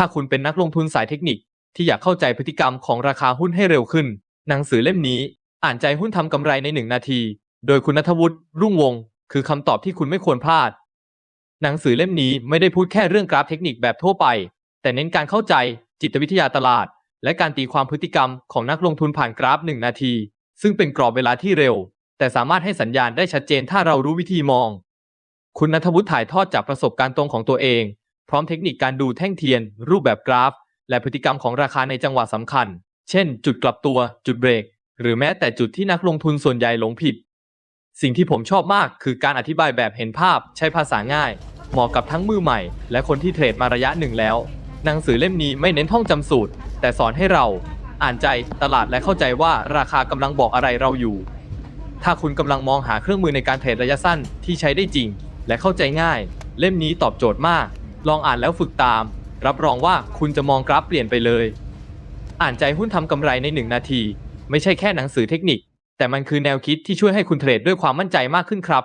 ถ้าคุณเป็นนักลงทุนสายเทคนิคที่อยากเข้าใจพฤติกรรมของราคาหุ้นให้เร็วขึ้น หนังสือเล่มนี้ อ่านใจหุ้นทำกำไรในหนึ่งนาที โดยคุณนัทวุฒิรุ่งวงศ์คือคำตอบที่คุณไม่ควรพลาด หนังสือเล่มนี้ไม่ได้พูดแค่เรื่องกราฟเทคนิคแบบทั่วไป แต่เน้นการเข้าใจจิตวิทยาตลาด และการตีความพฤติกรรมของนักลงทุนผ่านกราฟหนึ่งนาที ซึ่งเป็นกรอบเวลาที่เร็ว แต่สามารถให้สัญญาณได้ชัดเจนถ้าเรารู้วิธีมอง คุณนัทวุฒิถ่ายทอดจากประสบการณ์ตรงของตัวเอง พร้อมเทคนิคการดูแท่งเทียน รูปแบบกราฟ และพฤติกรรมของราคาในจังหวะสำคัญ เช่น จุดกลับตัว จุดเบรก หรือแม้แต่จุดที่นักลงทุนส่วนใหญ่หลงผิด สิ่งที่ผมชอบมากคือการอธิบายแบบเห็นภาพ ใช้ภาษาง่าย เหมาะกับทั้งมือใหม่ และคนที่เทรดมาระยะหนึ่งแล้ว หนังสือเล่มนี้ไม่เน้นท่องจำสูตร แต่สอนให้เรา อ่านใจตลาดและเข้าใจว่าราคากำลังบอกอะไรเราอยู่ ถ้าคุณกำลังมองหาเครื่องมือในการเทรดระยะสั้นที่ใช้ได้จริง และเข้าใจง่าย เล่มนี้ตอบโจทย์มาก ลองอ่านแล้วฝึกตาม รับรองว่าคุณจะมองกราฟเปลี่ยนไปเลย อ่านใจหุ้นทำกำไรในหนึ่งนาที ไม่ใช่แค่หนังสือเทคนิค แต่มันคือแนวคิดที่ช่วยให้คุณเทรดด้วยความมั่นใจมากขึ้นครับ